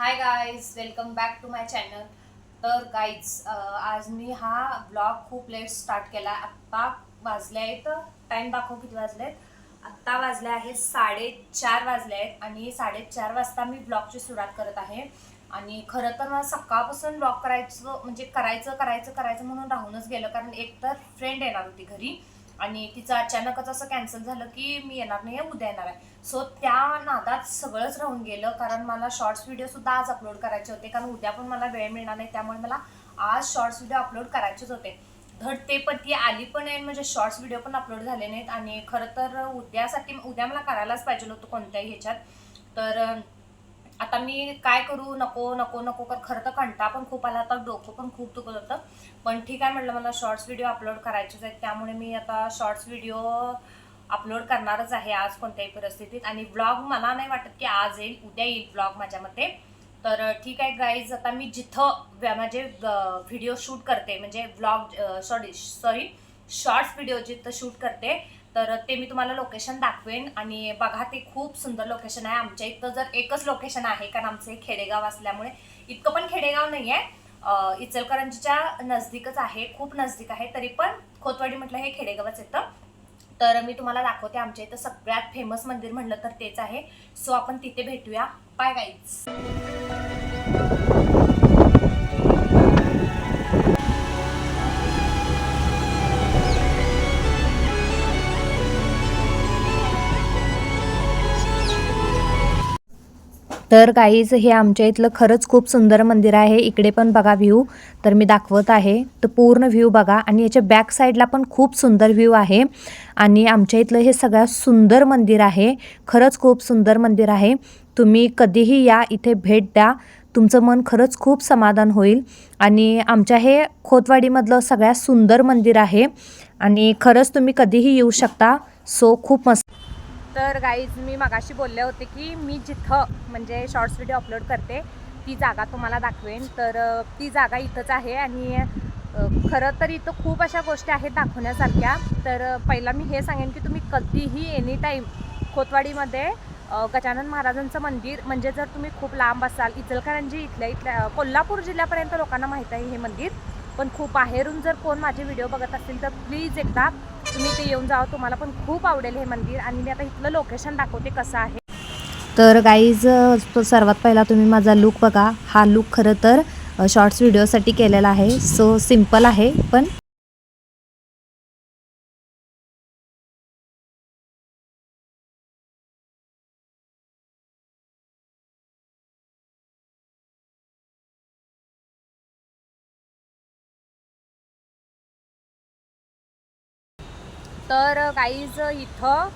Hi guys welcome back to my channel तर guys आज मी हा ब्लॉग खूप लेट स्टार्ट केला. आत्ता वाजले आहेत टाईम दाखव किती वाजले आहेत आत्ता वाजले आहेत साडेचार वाजले आहेत आणि साडेचार वाजता मी ब्लॉगची सुरुवात करत आहे. आणि खरं तर मला सकाळपासून ब्लॉग करायचं म्हणजे करायचं करायचं करायचं म्हणून राहूनच गेलं. कारण एकतर फ्रेंड येणार होती घरी आणि तिचं अचानकच असं कॅन्सल झालं की मी येणार नाही उद्या येणार आहे. सो त्या नादात सगळंच राहून गेलं. कारण मला शॉर्ट्स व्हिडिओ सुद्धा आज अपलोड करायचे होते. कारण उद्या पण मला वेळ मिळणार नाही. त्यामुळे मला आज शॉर्ट्स व्हिडिओ अपलोड करायचेच होते. धड ते पण ती आली पण नाही म्हणजे शॉर्ट्स व्हिडिओ पण अपलोड झाले नाहीत. आणि खरं तर उद्यासाठी उद्या मला करायलाच पाहिजे होतं कोणत्याही ह्याच्यात. तर आता मी काय करू? नको नको नको. कर खरं तर कंटा पण खूप आला होता. डोकं पण खूप दुखत होतं. पण ठीक आहे म्हटलं मला शॉर्ट्स व्हिडिओ अपलोड करायचेच आहेत. त्यामुळे मी आता शॉर्ट्स व्हिडिओ अपलोड करणारच आहे आज कोणत्याही परिस्थितीत. आणि ब्लॉग मला नाही वाटत की आज येईल उद्या येईल ब्लॉग माझ्या मते. तर ठीक आहे गाईज आता मी जिथं व्या- व्हिडिओ शूट करते म्हणजे blog sorry sorry shorts video जिथं शूट करते तर ते मी तुम्हाला लोकेशन दाखवेन. आणि बघा ते खूप सुंदर लोकेशन आहे. आमच्या इथं जर एकच लोकेशन आहे कारण आमचं हे खेडेगाव असल्यामुळे इतकं पण खेडेगाव नाही आहे इचलकरंजीच्या नजदीकच आहे खूप नजदीक आहे. तरी पण खोतवाडी म्हटलं हे खेडेगावच येतं. तर मी तुम्हाला दाखवते आमच्या इथं सगळ्यात फेमस मंदिर म्हणलं तर तेच आहे. सो आपण तिथे भेटूया. बाय गाईज तर काहीच हे आमच्या इथलं खरंच खूप सुंदर मंदिर आहे. इकडे पण बघा व्ह्यू तर मी दाखवत आहे. तर पूर्ण व्ह्यू बघा. आणि याच्या बॅक साईडला पण खूप सुंदर व्ह्यू आहे. आणि आमच्या इथलं हे सगळ्यात सुंदर मंदिर आहे. खरंच खूप सुंदर मंदिर आहे. तुम्ही कधीही या इथे भेट द्या. तुमचं मन खरंच खूप समाधान होईल. आणि आमच्या हे खोतवाडीमधलं सगळ्यात सुंदर मंदिर आहे. आणि खरंच तुम्ही कधीही येऊ शकता. सो खूप मस्त. तर गाईज मी मगाशी बोलले होते की मी जिथं म्हणजे शॉर्ट्स व्हिडिओ अपलोड करते ती जागा तुम्हाला दाखवेन. तर ती जागा इथंच आहे आणि खरं तर इथं खूप अशा गोष्टी आहेत दाखवण्यासारख्या. तर पहिला मी हे सांगेन की तुम्ही कधीही एनी टाईम खोतवाडीमध्ये गजानन महाराजांचं मंदिर म्हणजे जर तुम्ही खूप लांब असाल इचलकरंजी इथल्या इथल्या कोल्हापूर जिल्ह्यापर्यंत लोकांना माहीत आहे हे मंदिर. पण खूप बाहेरून जर कोण माझे व्हिडिओ बघत असतील तर प्लीज एकदा तुम्ही ते येऊन जावं तुम्हाला पण खूप आवडेल हे मंदिर आणि मी आता इथलं लोकेशन दाखवते कसं आहे. तर गाईज सर्वात पहिला तुम्ही माझा लुक बघा. हा लुक खरं तर शॉर्ट्स व्हिडिओसाठी केलेला आहे. सो सिंपल आहे पण तर गाईज इथं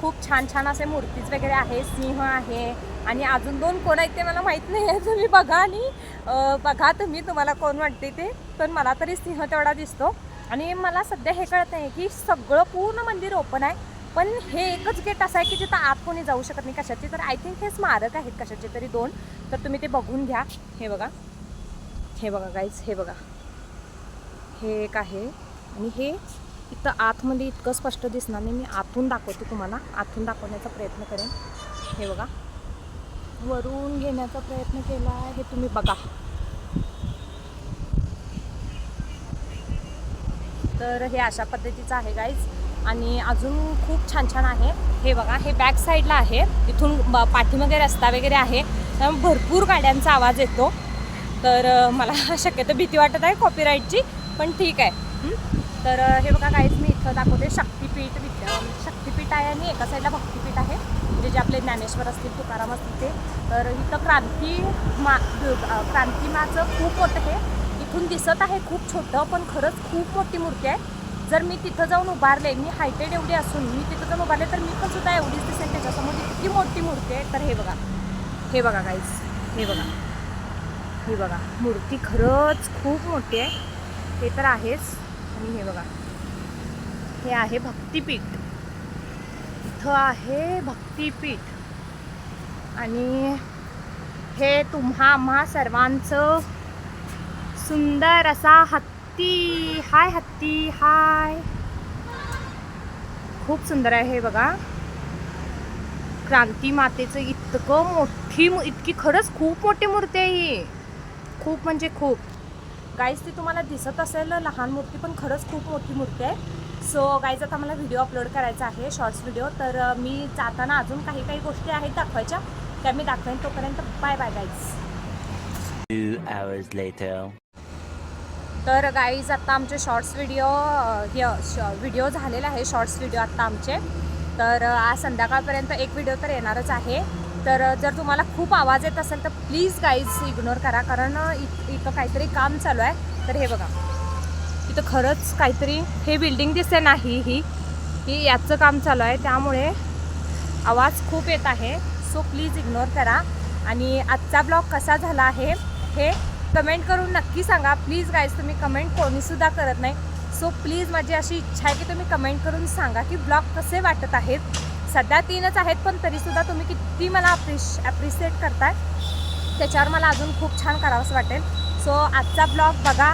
खूप छान छान असे मूर्तीज वगैरे आहे सिंह आहे आणि अजून दोन कोण आहेत ते मला माहीत नाही आहे. तुम्ही बघा आणि बघा तुम्ही तुम्हाला कोण वाटते ते. पण मला तरी सिंह तेवढा दिसतो. आणि मला सध्या हे कळत नाही की सगळं पूर्ण मंदिर ओपन आहे पण हे एकच गेट असं आहे की जिथं आत कोणी जाऊ शकत नाही कशाचे. तर आय थिंक हे स्मारक आहेत कशाचे तरी दोन. तर तुम्ही ते बघून घ्या. हे बघा. हे बघा गाईज हे बघा. हे एक आहे. आणि हे इथं आतमध्ये इतकं स्पष्ट दिसणार नाही. मी आतून दाखवते तुम्हाला. आतून दाखवण्याचा प्रयत्न करेन. हे बघा. वरून घेण्याचा प्रयत्न केला आहे. हे तुम्ही बघा. तर हे अशा पद्धतीचं आहे गाईज आणि अजून खूप छान छान आहे. हे बघा हे बॅक साईडला आहे. इथून पाठीमागे रस्ता वगैरे आहे. त्यामुळे भरपूर गाड्यांचा आवाज येतो. तर मला शक्यतो भीती वाटत आहे कॉपीराईटची पण ठीक आहे. तर हे बघा काहीच मी इथं दाखवते शक्तीपीठ विद्या. शक्तिपीठ आहे आणि एका साईडला भक्तिपीठ आहे. म्हणजे जे आपले ज्ञानेश्वर असतील तुकाराम असतील ते. तर इथं क्रांती मा अ, क्रांतीमाचं खूप मोठं हे. इथून दिसत आहे खूप छोटं पण खरंच खूप मोठी मूर्ती आहे. जर मी तिथं जाऊन उभारले मी हायटेड एवढी असून मी तिथं जाऊन उभारले तर मी पण सुद्धा एवढीच दिसेल त्याच्यासमोर. इतकी मोठी मूर्ती आहे. तर हे बघा. हे बघा काहीच हे बघा. हे बघा. मूर्ती खरंच खूप मोठी आहे. ते तर आहेच. आणि हे बघा. हे आहे भक्तिपीठ. इथं आहे भक्तिपीठ. आणि हे तुम्हा आम्हा सर्वांचं सुंदर असा हत्ती. हाय हत्ती हाय. खूप सुंदर आहे हे बघा. क्रांती मातेचं इतकं मोठी इतकी खरंच खूप मोठी मूर्ती आहे ही. खूप म्हणजे खूप. गाईज ती तुम्हाला दिसत असेल लहान मूर्ती पण खरंच खूप मोठी मूर्ती आहे. सो गाईज आता मला व्हिडिओ अपलोड करायचा आहे शॉर्ट्स व्हिडिओ तर मी जाताना अजून काही काही गोष्टी आहेत दाखवायच्या. त्या मी दाखवेन तोपर्यंत. Bye bye guys. तर गाईज आता आमचे शॉर्ट्स व्हिडिओ व्हिडिओ झालेले आहे शॉर्ट्स व्हिडिओ आत्ता आमचे. तर आज संध्याकाळपर्यंत एक व्हिडिओ तर येणारच आहे. तर जर तुम्हाला खूप आवाज येत असेल तर प्लीज गाईज इग्नोर करा. कारण इत इथं काहीतरी काम चालू आहे. तर हे बघा. इथं खरंच काहीतरी हे बिल्डिंग दिसते नाही ही. ही याचं काम चालू आहे. त्यामुळे आवाज खूप येत आहे. सो प्लीज इग्नोर करा. आणि आजचा ब्लॉग कसा झाला आहे हे कमेंट करून नक्की सांगा. प्लीज गाईज तुम्ही कमेंट कोणीसुद्धा करत नाही. सो प्लीज माझी अशी इच्छा आहे की तुम्ही कमेंट करून सांगा की ब्लॉग कसे वाटत आहेत. सध्या तीनच आहेत पण तरीसुद्धा तुम्ही किती मला अप्रिश ॲप्रिशिएट करताय त्याच्यावर मला अजून खूप छान करावंसं वाटेल. सो आजचा ब्लॉग बघा.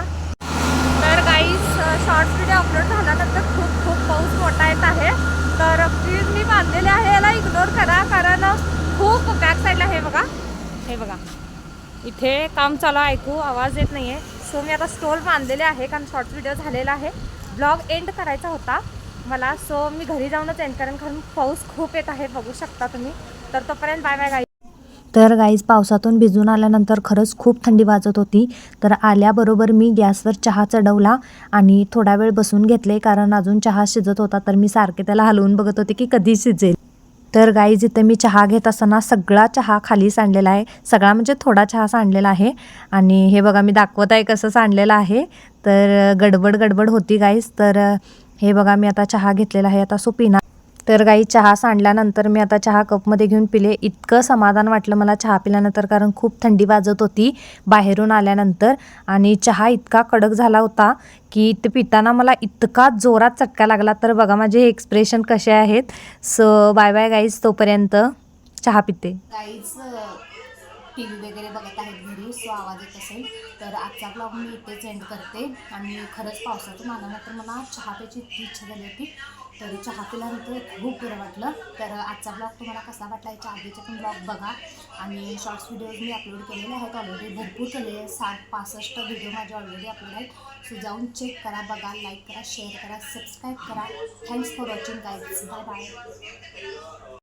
तर गाईज शॉर्ट व्हिडिओ अपलोड झाल्यानंतर खूप खूप पाऊस मोठा येत आहे. तर प्लीज मी बांधलेले आहे याला इग्नोर करा कारण खूप बॅक साईडला हे बघा. हे बघा. इथे काम चालू ऐकू आवाज येत नाही आहे सो मी आता स्टोल बांधलेले आहे कारण शॉर्ट व्हिडिओ झालेला आहे. ब्लॉग एंड करायचा होता. मला सो मी घरी जाऊनच येईन कारण कारण पाऊस खूप येत आहे बघू शकता तुम्ही. तर तोपर्यंत बाय बाय गाई तर गाईज पावसातून भिजून आल्यानंतर खरंच खूप थंडी वाजत होती. तर आल्याबरोबर मी गॅसवर चहा चढवला आणि थोडा वेळ बसून घेतले कारण अजून चहा शिजत होता तर मी सारखे त्याला हलवून बघत होते की कधी शिजेल. तर गाईज इथे मी चहा घेत असताना सगळा चहा खाली सांडलेला आहे. सगळा म्हणजे थोडा चहा सांडलेला आहे. आणि हे बघा मी दाखवत आहे कसं सांडलेलं आहे. तर गडबड गडबड होती गाईज तर हे बघा मी आता चहा घेतलेला आहे. आता सो पिणार. तर गाई चहा सांडल्यानंतर मी आता चहा कपमध्ये घेऊन पिले. इतकं समाधान वाटलं मला चहा पिल्यानंतर कारण खूप थंडी वाजत होती बाहेरून आल्यानंतर. आणि चहा इतका कडक झाला होता की ते पिताना मला इतका जोरात चटका लागला. तर बघा माझे एक्सप्रेशन कसे आहेत. सो बाय बाय गाईज तोपर्यंत चहा पिते. गाईज टी व्ही वगैरे बघत आहेत घरी सो आवाज येत असेल. तर आजचा ब्लॉग मी इथेच एंड करते. आणि खरंच पावसातून आल्यानंतर मला चहा प्यायची इतकी इच्छा झाली होती. तर चहा पिल्यानंतर खूप बरं वाटलं. तर आजचा ब्लॉग तुम्हाला कसा वाटला याच्या आधीचे पण ब्लॉग बघा. आणि शॉर्ट्स व्हिडिओज मी अपलोड केलेले आहेत ऑलरेडी भरपूर केले. साठ पासष्ट व्हिडिओ माझे ऑलरेडी अपलोड आहेत. सो जाऊन चेक करा बघा लाईक करा शेअर करा सबस्क्राईब करा. Thanks for watching guides bye bye